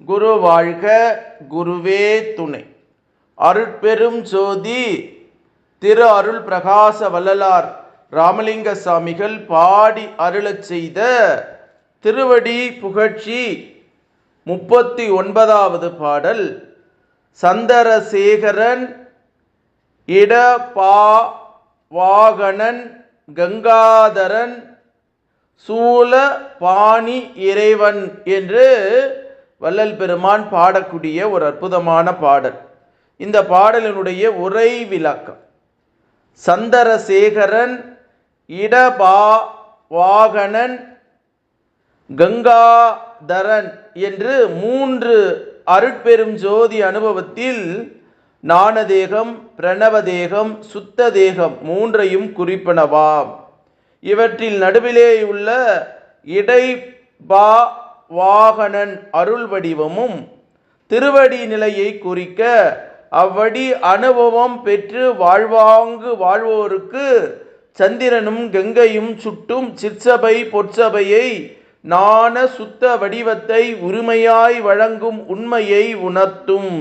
குரு வாழ்க குருவே துணை. அருட்பெரும் ஜோதி திரு அருள் பிரகாச வள்ளலார் ராமலிங்க சாமிகள் பாடி அருளச் செய்த திருவடி புகழ்ச்சி முப்பத்தி ஒன்பதாவது பாடல் சந்தரசேகரன் இட பா வாகனன் கங்காதரன் சூல பாணி இறைவன் என்று வள்ளல் பெருமான் பாடக்கூடிய ஒரு அற்புதமான பாடல். இந்த பாடலினுடைய உரை விளக்கம். சந்தரசேகரன் இடபா வாகனன் கங்காதரன் என்று மூன்று அருட்பெரும் ஜோதி அனுபவத்தில் நாணதேகம் பிரணவதேகம் சுத்த தேகம் மூன்றையும் குறிப்பனவாம். இவற்றில் நடுவிலே உள்ள இடை பா வாகனன் அருள் வடிவமும் திருவடி நிலையை குறிக்க அவ்வடி அனுபவம் பெற்று வாழ்வாங்கு வாழ்வோருக்கு சந்திரனும் கங்கையும் சுட்டும் சிற்சபை பொற்சபையை நாண சுத்த வடிவத்தை உரிமையாய் வழங்கும் உண்மையை உணர்த்தும்.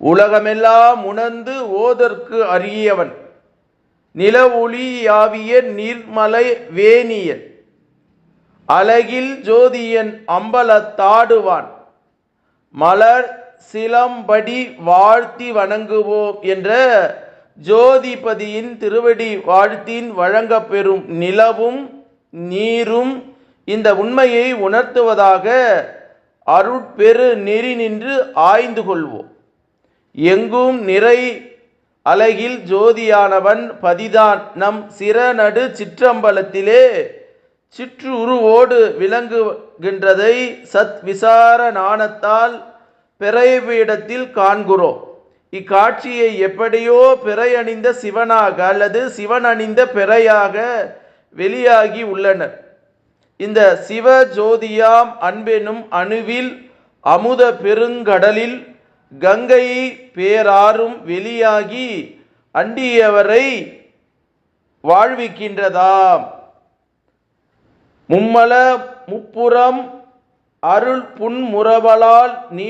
உலகமெல்லாம் உணர்ந்து ஓதற்கு அறியவன் நில ஒளியாவிய நீர்மலை வேணியன். அழகில் ஜோதியன் அம்பலத்தாடுவான் மலர் சிலம்படி வாழ்த்தி வணங்குவோம் என்ற ஜோதிபதியின் திருவடி வாழ்த்தின் வழங்கப்பெறும் நிலவும் நீரும் இந்த உண்மையை உணர்த்துவதாக அருட்பெரு நெறி நின்று ஆய்ந்து கொள்வோம். எங்கும் நிறை அழகில் ஜோதியானவன் பதிதான். நம் சிறநடு சிற்றம்பலத்திலே சிற்றுருவோடு விளங்குகின்றதை சத் விசார நாணத்தால் பிறைபீடத்தில் காண்கிறோம் இக்காட்சியை எப்படியோ பிறை அணிந்த சிவனாக அல்லது சிவன் அணிந்த பிறையாக வெளியாகி உள்ளனர். இந்த சிவ ஜோதியாம் அன்பெனும் அணுவில் அமுத பெருங்கடலில் கங்கை பேராறும் வெளியாகி அண்டியவரை வாழ்விக்கின்றதாம். மும்மல முப்புறம் அருள் புன்முறவலால் நீ